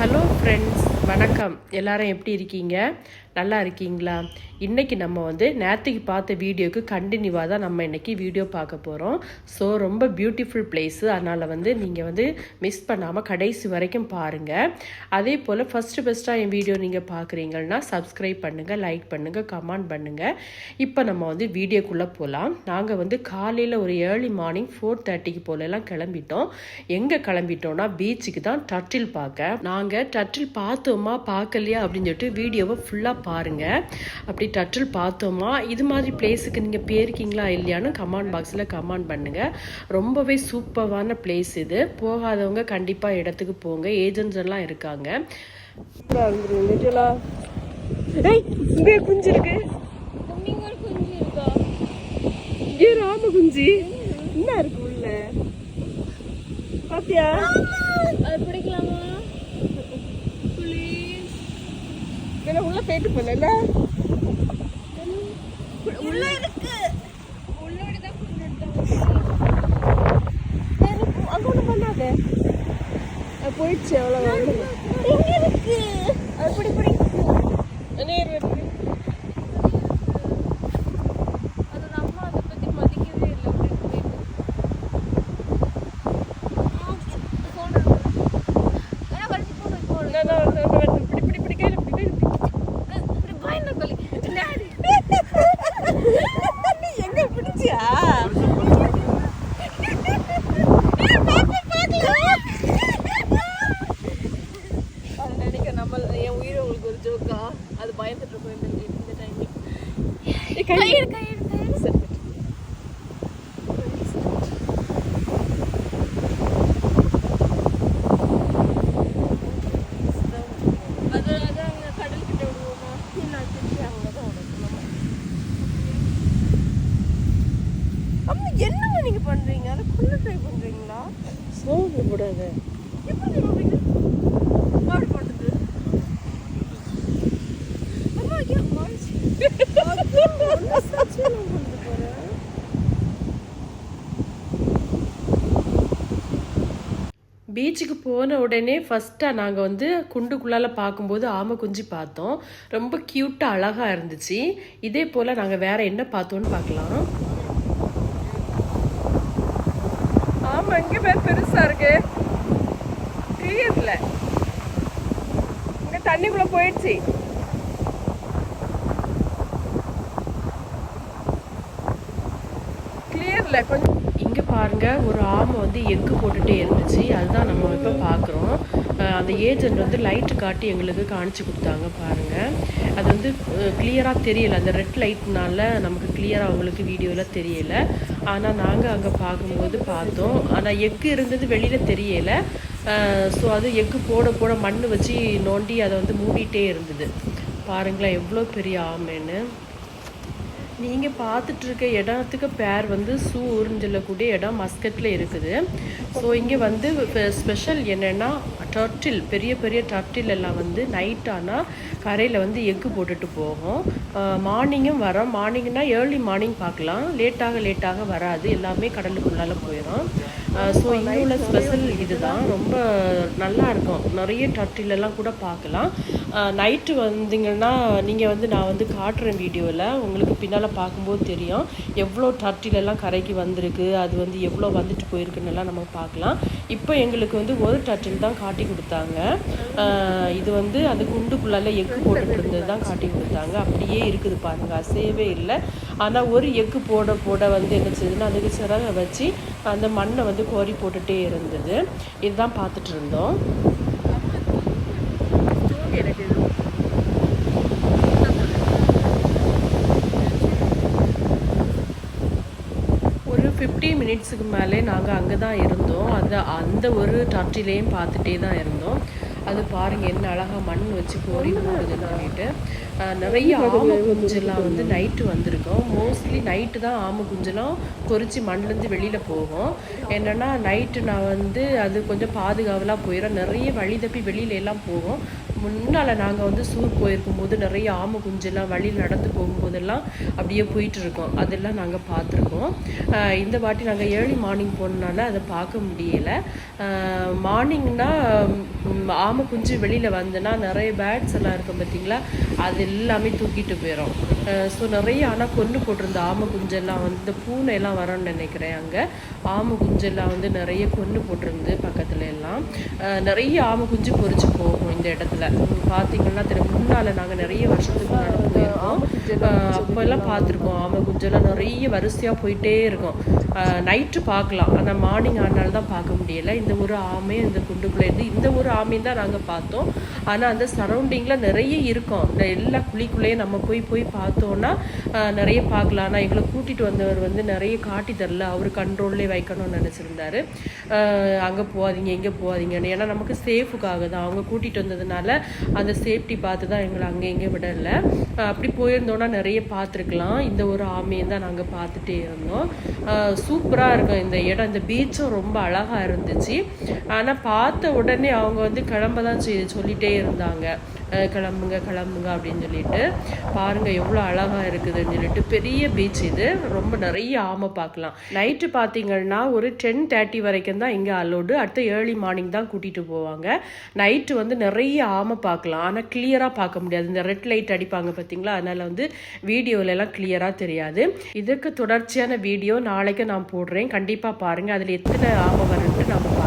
Hello friends வணக்கம். எல்லாரும் எப்படி இருக்கீங்க? நல்லா இருக்கீங்களா இன்றைக்கி நம்ம வந்து நேற்றுக்கு பார்த்த வீடியோக்கு கண்டினியூவாக தான் நம்ம இன்றைக்கி வீடியோ பார்க்க போகிறோம் ஸோ ரொம்ப பியூட்டிஃபுல் பிளேஸு அதனால் வந்து நீங்கள் வந்து மிஸ் பண்ணாமல் கடைசி வரைக்கும் பாருங்கள் அதே போல் ஃபஸ்ட்டு ஃபஸ்ட்டாக என் வீடியோ நீங்கள் பார்க்குறீங்கன்னா சப்ஸ்கிரைப் பண்ணுங்கள் லைக் பண்ணுங்கள் கமெண்ட் பண்ணுங்கள் இப்போ நம்ம வந்து வீடியோக்குள்ளே போகலாம் நாங்கள் வந்து காலையில் ஒரு ஏர்லி மார்னிங் ஃபோர் தேர்ட்டிக்கு போலெல்லாம் கிளம்பிட்டோம். எங்கே கிளம்பிட்டோம்னா பீச்சுக்கு தான் டட்டில் பார்க்க. நாங்கள் டட்டில் பார்த்தோமா பார்க்கலையா அப்படின்னு சொல்லிட்டு வீடியோவை ஃபுல்லாக பாருங்கள் அப்படி டட்டில் பார்த்தோமா இது மாதிரி பிளேஸுக்கு நீங்கள் போயிருக்கீங்களா இல்லையான்னு கமெண்ட் பாக்ஸில் கமெண்ட் பண்ணுங்கள் ரொம்பவே சூப்பரான பிளேஸ் இது. போகாதவங்க கண்டிப்பாக இடத்துக்கு போங்க. ஏஜென்ட்ஸ் எல்லாம் இருக்காங்க. இங்கே குஞ்சு இருக்கு. ராம குஞ்சு என்ன இருக்கு உள்ள? பாத்தியா? அது பிடிக்கலாமா? இதெல்லாம் உள்ள போயிட்டு போல உள்ள இருக்கு. அங்க ஒண்ணு பண்ணாத போயிடுச்சு அவ்வளவு. இங்க இருக்கு. அது பிடி பிடி அதோட அம்மா அதை பத்தி மதிக்கவே இல்லை அப்படி போயிட்டு ஃபோன் வேணா வரைச்சி ஃபோன் ஃபோன் பிடி பிடி பிடி கையில பிடி கையில பிடி. இப்படி பயந்த கொல்லி நீ எங்க பிடிச்சியா அது நினைக்க நம்ம என் உயிர் உங்களுக்கு ஒரு ஜோக்கா அது பயந்துட்டு இருக்கும் இந்த இந்த டைமிங் கயிறு கயிறு கயிறு அது அது அங்க கடல் கிட்ட விடுவோமா நான் திருப்பி அங்கதான் உனக்கு அம்மா என்னம்மா நீங்க பண்றீங்க? அதை கொல்ல ட்ரை பண்றீங்களா சோறு விடாத பீச்சுக்கு போன உடனே ஃபஸ்ட்டாக நாங்கள் வந்து குண்டுக்குள்ளால பார்க்கும்போது ஆமை குஞ்சு பார்த்தோம். ரொம்ப க்யூட்டாக அழகாக இருந்துச்சு. இதே போல் நாங்கள் வேறு என்ன பார்த்தோம்னு பார்க்கலாம். ஆமாம் இங்கே பேர் பெருசாக இருக்கு. தெரியல இங்கே தண்ணிக்குள்ளே போயிடுச்சு. கிளியர்ல கொஞ்சம் இங்க ஒரு ஆமை வந்து எக்கு போட்டுகிட்டே இருந்துச்சு. அதுதான் நம்ம இப்போ பார்க்குறோம் அந்த ஏஜென்ட் வந்து லைட் காட்டி எங்களுக்கு காணிச்சு கொடுத்தாங்க பாருங்கள் அது வந்து கிளியராக தெரியல. அந்த ரெட் லைட்னால நமக்கு கிளியராக அவங்களுக்கு வீடியோவில் தெரியல. ஆனால் நாங்கள் அங்கே பார்க்கும்போது பார்த்தோம். ஆனால் எக்கு இருந்தது வெளியில் தெரியல. ஸோ அது எக்கு போட போட மண் வச்சு நோண்டி அதை வந்து மூடிட்டே இருந்தது. பாருங்களேன் எவ்வளோ பெரிய ஆமைன்னு நீங்கள் பார்த்துட்ருக்க இடத்துக்கு பேர் வந்து சூர்னு சொல்லக்கூடிய இடம் மஸ்கட்டில் இருக்குது. ஸோ இங்கே வந்து ஸ்பெஷல் என்னென்னா டர்ட்டில் பெரிய பெரிய டர்ட்டில் எல்லாம் வந்து நைட் ஆனால் கரையில் வந்து எக்கு போட்டுட்டு போகும் மார்னிங்கும் வரோம். மார்னிங்னா ஏர்லி மார்னிங் பார்க்கலாம். லேட்டாக லேட்டாக வராது. எல்லாமே கடலுக்குள்ளால போயிடும். ஸோ இங்கே உள்ள ஸ்பெஷல் இதுதான். ரொம்ப நல்லா இருக்கும். நிறைய டர்ட்டில் கூட பார்க்கலாம். நைட்டு வந்தீங்கன்னா நீங்கள் வந்து நான் வந்து காட்டுறேன் வீடியோவில் உங்களுக்கு பின்னால் பார்க்கும்போது தெரியும். எவ்வளோ டட்டிலெல்லாம் கரைக்கு வந்திருக்கு அது வந்து எவ்வளோ வந்துட்டு போயிருக்குன்னு எல்லாம் நம்ம பார்க்கலாம். இப்போ எங்களுக்கு வந்து ஒரு டட்டில் தான் காட்டி கொடுத்தாங்க. இது வந்து அந்த குண்டுக்குள்ளால எக்கு போட்டுட்டு தான் காட்டி கொடுத்தாங்க. அப்படியே இருக்குது பாருங்க அசையவே இல்லை. ஆனால் ஒரு எக்கு போட போட வந்து என்ன செய்யுதுன்னா அதுக்கு சிறகை வச்சு அந்த மண்ணை வந்து கோரி போட்டுகிட்டே இருந்தது. இதுதான் பார்த்துட்டு இருந்தோம் எனக்கு இது ஒரு ஃபிஃப்டி மினிட்ஸுக்கு மேலே நாங்கள் அங்கே தான் இருந்தோம். அது அந்த ஒரு டர்ட்டிலையும் பார்த்துட்டே தான் இருந்தோம். அது பாருங்க என்ன அழகாக மண் வச்சு கோரி சொல்லிட்டு. அஹ், நிறைய ஆமை குஞ்செல்லாம் வந்து நைட்டு வந்திருக்கோம். மோஸ்ட்லி நைட்டு தான் ஆமை குஞ்செல்லாம் பொறிச்சு மண்லேருந்து வெளியில் போகும். என்னென்னா நைட்டு நான் வந்து அது கொஞ்சம் பாதுகாவலாக போயிடும் நிறைய வழி தப்பி வெளியில எல்லாம் போகும். முன்னால் நாங்கள் வந்து சூர் போயிருக்கும்போது நிறைய ஆமை குஞ்செல்லாம் வழியில் நடந்து போகும்போதெல்லாம் அப்படியே போயிட்டுருக்கோம். அதெல்லாம் நாங்கள் பார்த்துருக்கோம். இந்த வாட்டி நாங்கள் ஏர்லி மார்னிங் போனனால அதை பார்க்க முடியலை. மார்னிங்னா ஆமை குஞ்சு வெளியில் வந்துன்னா நிறைய பேட்ஸ் எல்லாம் இருக்கும் பார்த்தீங்களா? அது எல்லாமே தூக்கிட்டு போயிடும் ஸோ நிறைய ஆனால் கொண்டு போட்டிருந்த ஆமை குஞ்செல்லாம் வந்து இந்த பூனை எல்லாம் வரும்னு நினைக்கிறேன் அங்கே. ஆமை குஞ்செல்லாம் வந்து நிறைய கொண்டு போட்டிருந்து பக்கத்துல எல்லாம். நிறைய ஆமை குஞ்சு பொறிச்சு போகும் இந்த இடத்துல. பார்த்தீங்கன்னா திரு முன்னால் நாங்கள் நிறைய வருஷத்துக்கு முன்னாடி போயிருக்கோம் அப்போல்லாம் பார்த்துருக்கோம் ஆமை குஞ்செல்லாம் நிறைய வரிசையாக போயிட்டே இருக்கும். நைட்டு பார்க்கலாம் ஆனால் மார்னிங் ஆனாலும் தான் பார்க்க முடியல. இந்த ஒரு ஆமை இந்த குண்டுக்குள்ளே இருந்து இந்த ஒரு ஆமையும் தான் நாங்கள் பார்த்தோம். ஆனால் அந்த சரௌண்டிங்கில் நிறைய இருக்கும். எல்லா குழிக்குள்ளேயும் நம்ம போய் போய் பார்த்தோன்னா நிறைய பார்க்கலாம். ஆனால் எங்களை கூட்டிகிட்டு வந்தவர் வந்து நிறைய காட்டி தரல. அவர் கண்ட்ரோல்லே வைக்கணும்னு நினச்சிருந்தாரு. அங்கே போகாதீங்க எங்கே போகாதீங்கன்னு. ஏன்னா நமக்கு சேஃபுக்காக தான். அவங்க கூட்டிகிட்டு வந்ததுனால அந்த சேஃப்டி பார்த்து தான் எங்களை அங்கே இங்கே விடலை. அப்படி போயிருந்தோன்னா நிறைய பார்த்துருக்கலாம். இந்த ஒரு ஆமையை தான் நாங்கள் பார்த்துட்டே இருந்தோம். சூப்பராக இருக்கும் இந்த இடம். இந்த பீச்சும் ரொம்ப அழகாக இருந்துச்சு. ஆனால் பார்த்த உடனே அவங்க வந்து கிளம்ப தான் செய் சொல்லிட்டே இருந்தாங்க. கிளம்புங்க கிளம்புங்க அப்படின்னு சொல்லிட்டு பாருங்க எவ்வளோ அழகாக இருக்குதுன்னு சொல்லிட்டு. பெரிய பீச் இது. ரொம்ப நிறைய ஆமை பார்க்கலாம். நைட்டு பார்த்தீங்கன்னா ஒரு டென் தேர்ட்டி வரைக்கும் தான் இங்கே அலோடு அடுத்த ஏர்லி மார்னிங் தான் கூட்டிகிட்டு போவாங்க. நைட்டு வந்து நிறைய ஆமை பார்க்கலாம். ஆனால் கிளியராக பார்க்க முடியாது. இந்த ரெட் லைட் அடிப்பாங்க பார்த்தீங்களா? அதனால வந்து வீடியோவில எல்லாம் கிளியராக தெரியாது. இதுக்கு தொடர்ச்சியான வீடியோ நாளைக்கு நான் போடுறேன். கண்டிப்பாக பாருங்கள் அதில் எத்தனை ஆமை வரும்ட்டு நம்ம